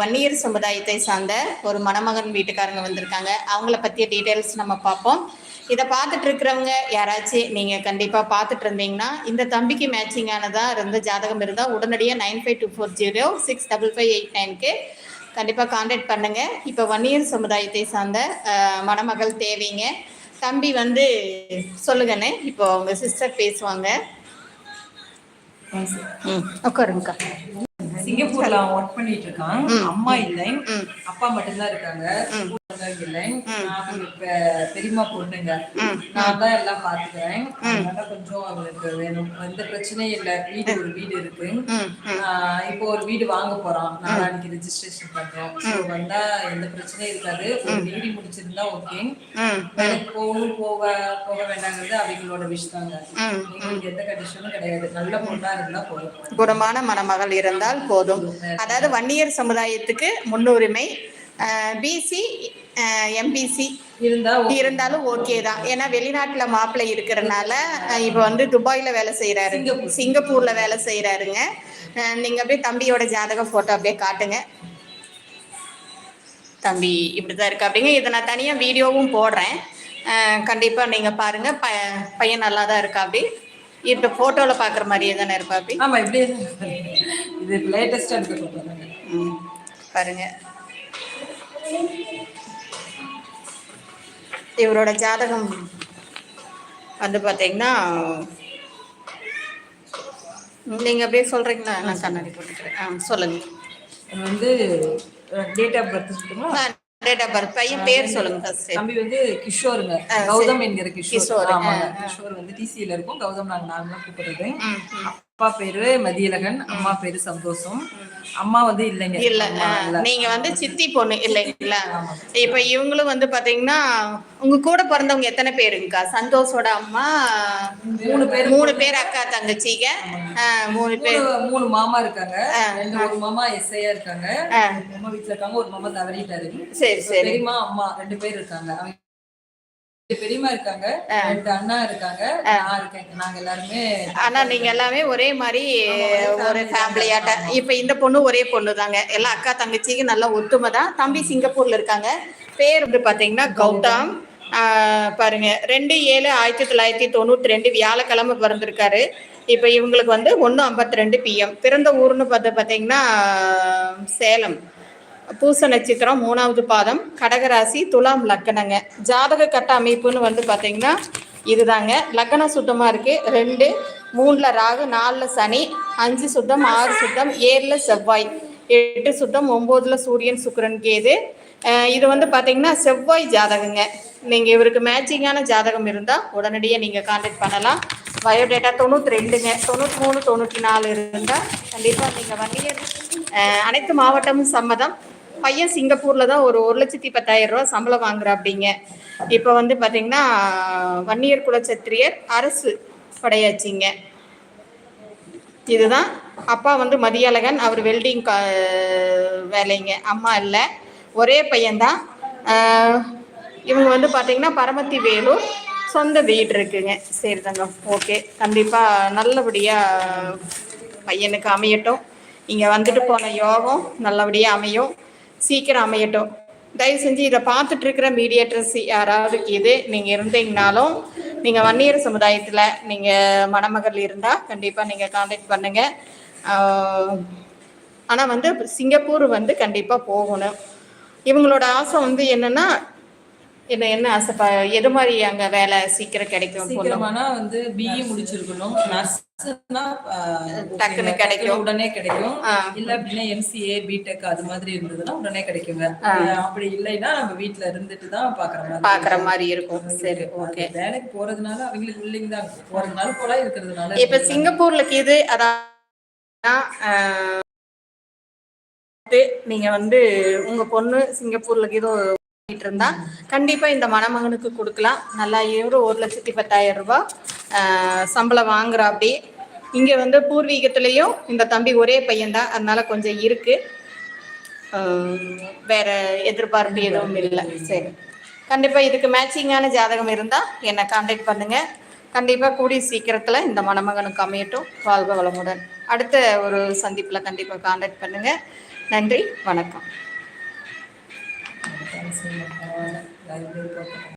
வன்னியர் சமுதாயத்தை சார்ந்த ஒரு மணமகன் வீட்டுக்காரங்க வந்திருக்காங்க. அவங்கள பற்றிய டீட்டெயில்ஸ் நம்ம பார்ப்போம். இதை பார்த்துட்டு இருக்கிறவங்க யாராச்சும் நீங்கள் கண்டிப்பாக பார்த்துட்டு இருந்தீங்கன்னா இந்த தம்பிக்கு மேட்சிங்கானதாக இருந்த ஜாதகம் இருந்தால் உடனடியாக nine five two four zero six double five eight நைனுக்கு கண்டிப்பாக காண்டாக்ட் பண்ணுங்கள் இப்போ வன்னியர் சமுதாயத்தை சார்ந்த மணமகள் தேவைங்க. தம்பி வந்து சொல்லுங்கண்ணே. இப்போ உங்கள் சிஸ்டர் பேசுவாங்க. ம். உட்காருங்கக்கா. சிங்கப்பூர்ல அவன் ஒர்க் பண்ணிட்டு இருக்கான். அம்மா இல்லை. அப்பா மட்டும்தான் இருக்காங்க. இல்லை. நான் வந்து பெ- பெரியம்மா பொண்ணுங்க. நான் தான் எல்லாம் பாத்துக்கிறேன் அதனால கொஞ்சம் அவளுக்கு வேணும். எந்த பிரச்சனையும் இல்ல. வீடு ஒரு வீடு இருக்கு. இப்போ ஒரு வீடு வாங்க போறோம் நாளைக்கு ரெஜிஸ்ட்ரேஷன் பண்றோம் வந்தா எந்த பிரச்சனையும் இருக்காது. ஒரு டிகிரி முடிச்சிருந்தா ஓகே வேலைக்கு போகணும் போக போக வேண்டாங்கிறது அவங்களோட விஷ் தாங்க. எந்த கண்டிஷனும் கிடையாது. நல்ல பொண்ணா இருந்தா போதும். குணமான மணமகள் இருந்தால் போதும். அதாவது வன்னியர் சமுதாயத்துக்கு முன்னுரிமை பிசி எம்பிசி. இருந்தாலும் ஓகே தான். ஏன்னா வெளிநாட்டுல மாப்பிள்ளை இருக்கிறனால இப்போ வந்து துபாயில வேலை செய்யறாரு சிங்கப்பூர். சிங்கப்பூர்ல வேலை செய்யறாருங்க நீங்க அப்படியே தம்பியோட ஜாதக போட்டோ அப்படியே காட்டுங்க. தம்பி இப்படிதான் இருக்கு அப்படிங்க. இதை நான் தனியா வீடியோவும் போடுறேன். கண்டிப்பா நீங்க பாருங்க. ப பையன் நல்லா தான் இருக்கா அப்படி. இப்போ போட்டோல பாக்குற மாதிரியே தானே இருப்பா அப்படி ஆமா இப்படியே. இது லேட்டஸ்டா எடுத்து ம், பாருங்க. இவரோட ஜாதகம் வந்து பார்த்தீங்கன்னா நீங்க அப்படியே சொல்றீங்களா? நான் கண்ணாடி போட்டுக்கிறேன். ஆ சொல்லுங்க. இது வந்து டேட் ஆஃப் பர்த் சொல்லுமா டேட் ஆஃப் பர்த் பையன் பேர் சொல்லுங்க ஃபர்ஸ்ட் தம்பி வந்து கிஷோருங்க. கௌதம் என்கிற கிஷோர். ஆமாங்க. கிஷோர் வந்து டிசியில இருக்கும். கௌதம் நாங்க நார்மலா கூப்பிடுறது. அப்பா பேரு மதியழகன். அம்மா பேரு சந்தோஷம். அம்மா வந்து இல்லைங்க. இல்ல. நீங்க வந்து சித்தி பொண்ணு. இல்லைங்களா இப்ப இவங்களும் வந்து பாத்தீங்கன்னா உங்க கூட பிறந்தவங்க எத்தனை பேருங்கக்கா? சந்தோஷோட அம்மா மூணு பேர். மூணு பேர் அக்கா தங்கச்சிங்க. மூணு பேர். மூணு மாமா இருக்காங்க. ரெண்டு ஒரு மாமா எஸ்ஐயா இருக்காங்க. மாமா வீட்டுல இருக்காங்க. ஒரு மாமா தவறிட்டாரு. சரி இப்ப சரி. பெரியம்மா அம்மா ரெண்டு பேர் இருக்காங்க. பெரியம்மா இருக்காங்க. ரெண்டு அண்ணா இருக்காங்க. நான் இருக்கேன். நாங்க எல்லாருமே ஆனா நீங்க எல்லாமே ஒரே மாதிரி ஒரு ஃபேமிலியாட்ட இப்ப இந்த பொண்ணு ஒரே பொண்ணு தாங்க எல்லாம் அக்கா தங்கச்சிக்கு நல்ல ஒத்துமை தான். தம்பி சிங்கப்பூர்ல இருக்காங்க. பேர் வந்து பாத்தீங்கன்னா கௌதம். பாருங்க. ரெண்டு ஏழு ஆயிரத்தி தொள்ளாயிரத்தி தொண்ணூத்தி ரெண்டு வியாழக்கிழமை பிறந்திருக்காரு. இப்போ இவங்களுக்கு வந்து ஒன்று ஐம்பத்தி ரெண்டு பிஎம் பிறந்த ஊர்னு பார்த்து பார்த்தீங்கன்னா சேலம். பூச நட்சத்திரம் மூணாவது பாதம் கடகராசி துலாம் லக்கணங்க. ஜாதக கட்ட அமைப்புன்னு வந்து பார்த்தீங்கன்னா இதுதாங்க. லக்கணம் சுத்தமாக இருக்குது ரெண்டு மூணில் ராகு நாலில் சனி அஞ்சு சுத்தம் ஆறு சுத்தம் ஏழில் செவ்வாய் எட்டு சுத்தம் ஒம்போதில் சூரியன் சுக்கரன் கேது. இது வந்து பார்த்தீங்கன்னா செவ்வாய் ஜாதகங்க. நீங்கள் இவருக்கு மேட்சிங்கான ஜாதகம் இருந்தால் உடனடியாக நீங்கள் காண்டாக்ட் பண்ணலாம். பயோடேட்டா தொண்ணூற்றி ரெண்டுங்க தொண்ணூற்றி மூணு தொண்ணூற்றி நாலு இருந்தால் கண்டிப்பாக நீங்கள் வந்து அனைத்து மாவட்டமும் சம்மதம். பையன் சிங்கப்பூர்ல தான் ஒரு ஒரு லட்சத்தி பத்தாயிரம் ரூபா சம்பளம் வாங்குறாப்படிங்க இப்போ வந்து பாத்தீங்கன்னா வன்னியர் குலச்சத்திரியர் அரசு படையாச்சிங்க. இதுதான். அப்பா வந்து மதியழகன் அவர் வெல்டிங் வேலைங்க. அம்மா இல்லை. ஒரே பையன்தான் இவங்க வந்து பார்த்தீங்கன்னா பரமத்தி வேலூர் சொந்த வீடு இருக்குங்க. சரி தங்க ஓகே. கண்டிப்பாக நல்லபடியாக பையனுக்கு அமையட்டும். இங்கே வந்துட்டு போன யோகம் நல்லபடியாக அமையும். சீக்கிரம் அமையட்டும். தயவு செஞ்சு இதை பார்த்துட்டு இருக்கிற மீடியேட்டர்ஸ் யாராவது இது நீங்கள் இருந்தீங்கனாலும் நீங்கள் வன்னியர் சமுதாயத்தில் நீங்கள் மணமகள் இருந்தால் கண்டிப்பாக நீங்கள் காண்டாக்ட் பண்ணுங்கள் ஆனால் வந்து சிங்கப்பூர் வந்து கண்டிப்பாக போகணும். இவங்களோட ஆசை வந்து என்னன்னா என்ன என்ன ஆசைப்பா எது மாதிரி அங்கே வேலை சீக்கிரம் கிடைக்கும் சீக்கிரமானா வந்து பிஇ முடிச்சிருக்கணும். நர்ஸ்னா டக்குன்னு கிடைக்கும். உடனே கிடைக்கும். இல்ல அப்படின்னா எம்சிஏ பிடெக் அது மாதிரி இருந்ததுன்னா உடனே கிடைக்குங்க. அப்படி இல்லைன்னா நம்ம வீட்ல இருந்துட்டு தான் பாக்குற மாதிரி பார்க்குற மாதிரி இருக்கும். சரி ஓகே வேலைக்கு போறதுனால அவங்களுக்கு willing தான். போறதுனால போல இருக்கிறதுனால இப்போ சிங்கப்பூர்ல இது அதான் நீங்க வந்து உங்க பொண்ணு சிங்கப்பூர்ல இது பண்ணிட்டு இருந்தா கண்டிப்பா இந்த மணமகனுக்கு கொடுக்கலாம். நல்லா இவரு ஒரு லட்சத்தி பத்தாயிரம் ரூபாய் சம்பளம் வாங்குறா அப்படி இங்க வந்து பூர்வீகத்திலையும் இந்த தம்பி ஒரே பையன்தான் அதனால கொஞ்சம் இருக்கு. வேற எதிர்பார்ப்பு எதுவும் இல்லை. சரி. கண்டிப்பா இதுக்கு மேட்சிங்கான ஜாதகம் இருந்தா என்னை காண்டாக்ட் பண்ணுங்க. கண்டிப்பா கூடிய சீக்கிரத்துல இந்த மணமகனுக்கு அமையட்டும் வாழ்க வளமுடன். அடுத்த ஒரு சந்திப்புல கண்டிப்பா காண்டாக்ட் பண்ணுங்க. நன்றி வணக்கம். canción para la biblioteca.